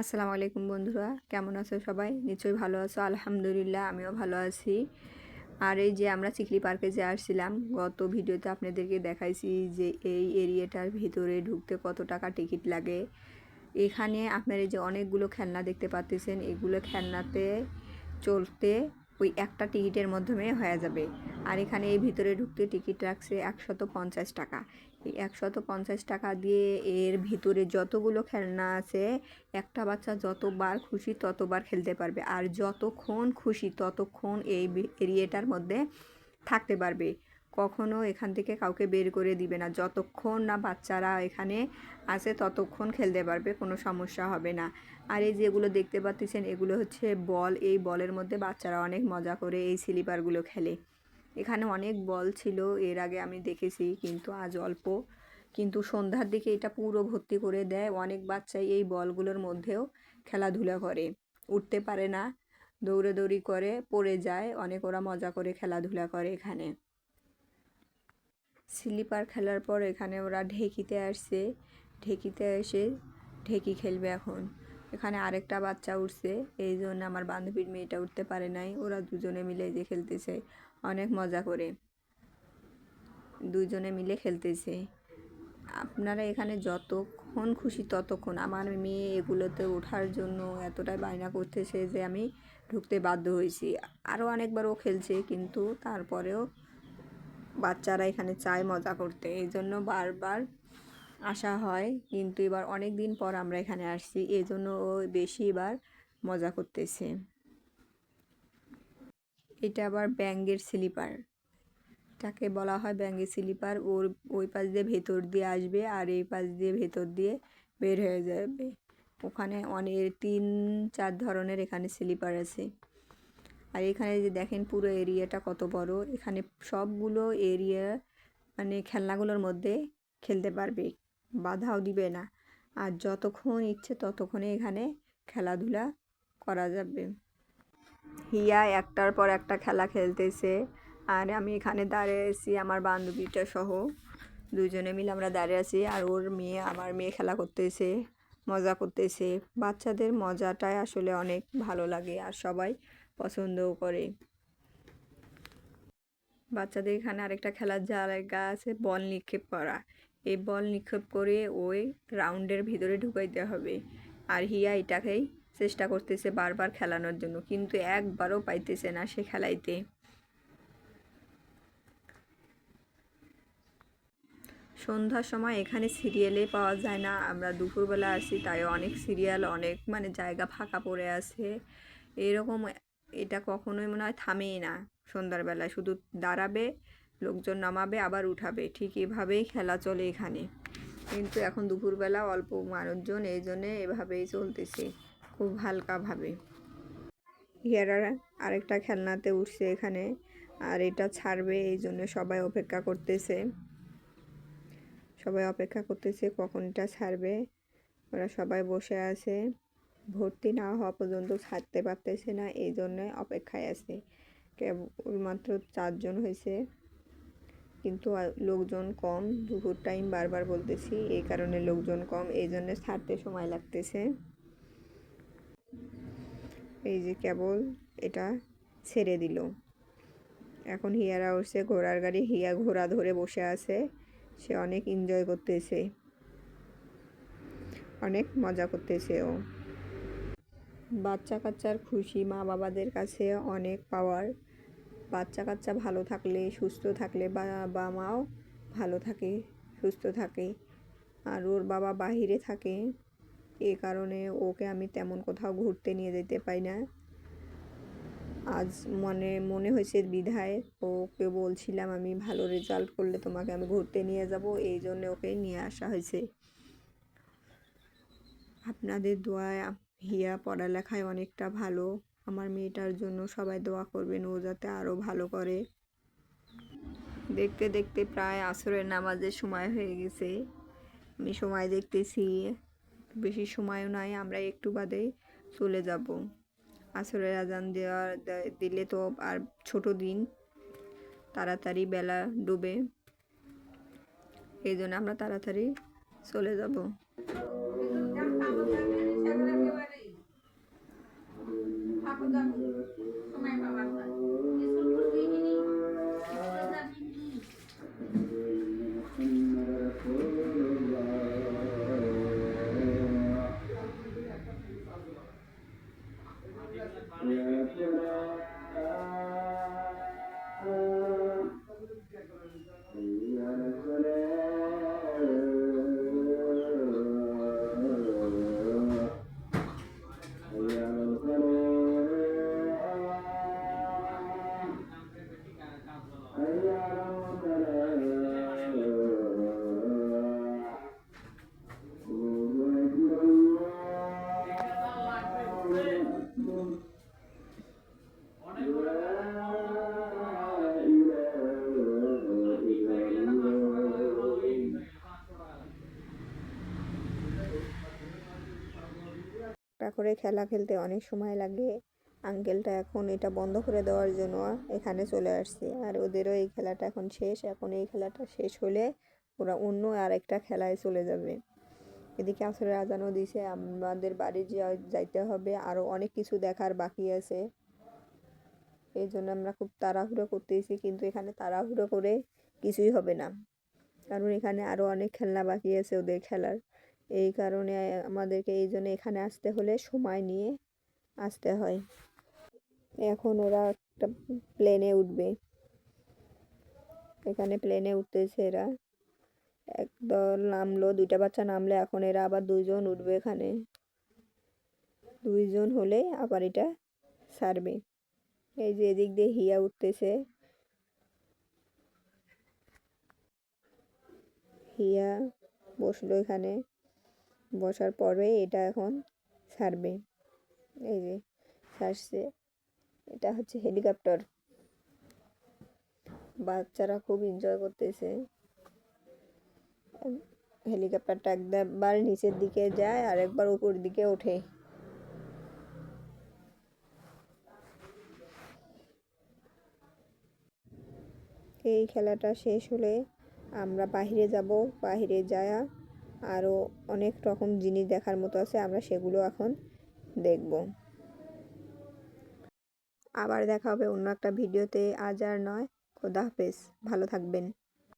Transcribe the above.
আসসালামু আলাইকুম বন্ধুরা, কেমন আছো সবাই? নিশ্চয়ই ভালো আছো, আলহামদুলিল্লাহ, আমিও ভালো আছি। আর এই যে আমরা চিকলি পার্কে যে আসছিলাম, গত ভিডিওতে আপনাদেরকে দেখাইছি যে এই এরিয়াটার ভিতরে ঢুকতে কত টাকা টিকিট লাগে। এখানে আপনার যে অনেকগুলো খেলনা দেখতে পাচ্ছেন এগুলো খেলনাতে চলতে ওই একটা টিকিটের মাধ্যমে হয়ে যাবে। আর এখানে এই ভিতরে ঢুকতে টিকিট রাখছে একশত পঞ্চাশ টাকা। একশত পঞ্চাশ টাকা দিয়ে এর ভিতরে যতগুলো খেলনা আছে, একটা বাচ্চা যতবার খুশি ততবার খেলতে পারবে। আর যতক্ষণ খুশি ততক্ষণ এই এরিয়াটার মধ্যে থাকতে পারবে। কখনো এখান থেকে কাউকে বের করে দিবে না। যতক্ষণ না বাচ্চারা এখানে আছে ততক্ষণ খেলতে পারবে, কোনো সমস্যা হবে না। আর এই যেগুলো দেখতে পাচ্ছেন, এগুলো হচ্ছে বল। এই বলের মধ্যে বাচ্চারা অনেক মজা করে এই স্লিপারগুলো খেলে। এখানে অনেক বল ছিল, এর আগে আমি দেখেছি কিন্তু আজ অল্প। কিন্তু সন্ধ্যার দিকে এটা পুরো ভর্তি করে দেয়, অনেক বাচ্চাই এই বলগুলোর মধ্যেও খেলাধুলা করে। উঠতে পারে না, দৌড়াদৌড়ি করে, পড়ে যায়, অনেক ওরা মজা করে খেলাধুলা করে এখানে। স্লিপার খেলার পর এখানে ওরা ঢেকিতে আসছে, ঢেকিতে এসে ঢেকি খেলবে এখন। এখানে আরেকটা বাচ্চা উঠছে, এই জন্য আমার বান্ধবীর মেয়েটা উঠতে পারে নাই, ওরা দুজনে মিলে যে খেলতেছে অনেক মজা করে। দুজনে মিলে খেলতেছে। আপনারা এখানে যতক্ষণ খুশি ততক্ষণ। আমার মেয়ে এগুলোতে ওঠার জন্য এতটাই বায়না করতেছে যে আমি ঢুকতে বাধ্য হয়েছি। আরও অনেকবারও খেলছে, কিন্তু তারপরেও বাচ্চারা এখানে চায় মজা করতে। এই জন্য বারবার আসা হয়, কিন্তু এবার অনেক দিন পর আমরা এখানে আসছি। এই জন্য ও বেশি এবার মজা করতেছে। এটা আবার ব্যাঙ্গের স্লিপার এটাকে বলা হয় ব্যাঙ্গের স্লিপার ওর, ওই পাশ দিয়ে ভেতর দিয়ে আসবে আর এই পাশ দিয়ে ভেতর দিয়ে বের হয়ে যাবে। ওখানে অনেক, তিন, চার ধরনের এখানে স্লিপার আছে। আর এখানে যে দেখেন পুরো এরিয়াটা কত বড়। এখানে সবগুলো এরিয়া মানে খেলনাগুলোর মধ্যে খেলতে পারবে। বাধাও দিবে না। আর যতক্ষণ ইচ্ছে ততক্ষণে এখানে খেলাধুলা করা যাবে। হিয়া একটার পর একটা খেলা খেলতেছে। আর আমি এখানে দাঁড়িয়ে আছি, আমার বান্ধবীটা সহ। দুজনে মিলে আমরা দাঁড়িয়ে আছি আর ওর মেয়ে, আমার মেয়ে খেলা করতেছে, মজা করতেছে। বাচ্চাদের মজাটাই আসলে অনেক ভালো লাগে আর সবাই পছন্দও করে। বাচ্চাদের এখানে আরেকটা খেলার জায়গা আছে, বল নিক্ষেপ করা। এই বল নিক্ষেপ করে ওই রাউন্ডের ভিতরে ঢুকাইতে হবে। আর হিয়া এটাকেই চেষ্টা করতেছে বারবার খেলানোর জন্য, কিন্তু একবারও পাইতেছে না সে খেলাইতে। সন্ধ্যার সময় এখানে সিরিয়ালে পাওয়া যায় না, আমরা দুপুরবেলা আসি তাই অনেক সিরিয়াল অনেক মানে জায়গা ফাঁকা পড়ে আছে। এরকম এটা কখনোই মনে হয় থামেই না সন্ধ্যার শুধু দাঁড়াবে, লোকজন নামাবে, আবার উঠাবে, ঠিক এভাবেই খেলা চলে এখানে। কিন্তু এখন দুপুরবেলা অল্প মানুষজন, এই জন্যে এভাবেই চলতেছে। খুব হালকাভাবে হিয়ারা আরেকটা খেলনাতে উঠছে এখানে, আর এটা ছাড়বে, এই জন্য সবাই অপেক্ষা করতেছে। সবাই অপেক্ষা করতেছে কখন এটা ছাড়বে। ওরা সবাই বসে আছে। ভর্তি না হওয়া পর্যন্ত ছাড়তে পারতেছে না, এই জন্যে অপেক্ষায় আছে। কেবলমাত্র চারজন হয়েছে, কিন্তু লোকজন কম। দুপুর টাইম বারবার বলতেছি, এই কারণে লোকজন কম, এই জন্য ছাড়তে সময় লাগতেছে। এই যে কেবল এটা ছেড়ে দিল। এখন হিয়ারা উঠছে ঘোড়ার গাড়ি হিয়া ঘোড়া ধরে বসে আছে। সে অনেক এনজয় করতেছে। অনেক মজা করতেছে ও। বাচ্চা কাচ্চার খুশি মা বাবাদের কাছে অনেক পাওয়ার বাচ্চা কাচ্চা ভালো থাকলে সুস্থ থাকলে বাবা মাও ভালো থাকে, সুস্থ থাকে। আর ওর বাবা বাহিরে থাকে। এ কারণে ওকে আমি তেমন কোথাও ঘুরতে নিয়ে যেতে পাই না। আজ মনে মনে হয়েছে বিধায় ওকে বলছিলাম, আমি ভালো রেজাল্ট করলে তোমাকে আমি ঘুরতে নিয়ে যাব। এই জন্য ওকে নিয়ে আসা হয়েছে। আপনাদের দোয়ায় হিয়া পড়ালেখায় অনেকটা ভালো। আমার মেয়েটার জন্য সবাই দোয়া করবেন, ও যাতে আরও ভালো করে। দেখতে দেখতে প্রায় আসরের নামাজের সময় হয়ে গেছে। আমি সময় দেখতেছি। বেশি সময়ও নাই আমরা একটু বাদেই চলে যাব। আসরের আজান দেওয়ার দিলে তো আর ছোট দিন। তাড়াতাড়ি বেলা ডুবে। এই জন্য আমরা তাড়াতাড়ি চলে যাব। 嗯。একটা করে খেলা খেলতে অনেক সময় লাগে। আঙ্কেলটা এখন এটা বন্ধ করে দেওয়ার জন্য এখানে চলে আসছে। আর ওদেরও এই খেলাটা এখন শেষ। এখন এই খেলাটা শেষ হলে ওরা অন্য আরেকটা খেলায় চলে যাবে। এদিকে আসলে আজানও দিছে, আমাদের বাড়ি যা- যাইতে হবে। আরও অনেক কিছু দেখার বাকি আছে। এই জন্য আমরা খুব তাড়াহুড়ো করতেছি, কিন্তু এখানে তাড়াহুড়ো করে কিছুই হবে না। কারণ এখানে আরও অনেক খেলনা বাকি আছে ওদের খেলার। এই কারণে আমাদেরকে এই জন্য এখানে আসতে হলে সময় নিয়ে আসতে হয়। এখন ওরা একটা প্লেনে উঠবে। এখানে প্লেনে উঠতেছে এরা। একদল নামলো, দুইটা বাচ্চা নামলে এখন এরা আবার দুইজন উঠবে এখানে। দুইজন হলে আবার এটা ছাড়বে এই যে এদিক দিয়ে হিয়া উঠতেছে। হিয়া বসল এখানে। বসার পরে এটা এখন ছাড়বে এই যে ছাড়ছে এটা হচ্ছে হেলিকপ্টার। বাচ্চারা খুব এনজয় করতেছে। হেলিকপ্টারটা একবার নিচের দিকে যায় আর একবার উপর দিকে ওঠে। এই খেলাটা শেষ হলে আমরা বাইরে যাব, বাইরে যায়া আরও অনেক রকম জিনিস দেখার মতো আছে, আমরা সেগুলো এখন দেখব। আবার দেখা হবে অন্য একটা ভিডিওতে, আজ আর নয়, খোদা হাফেজ, ভালো থাকবেন।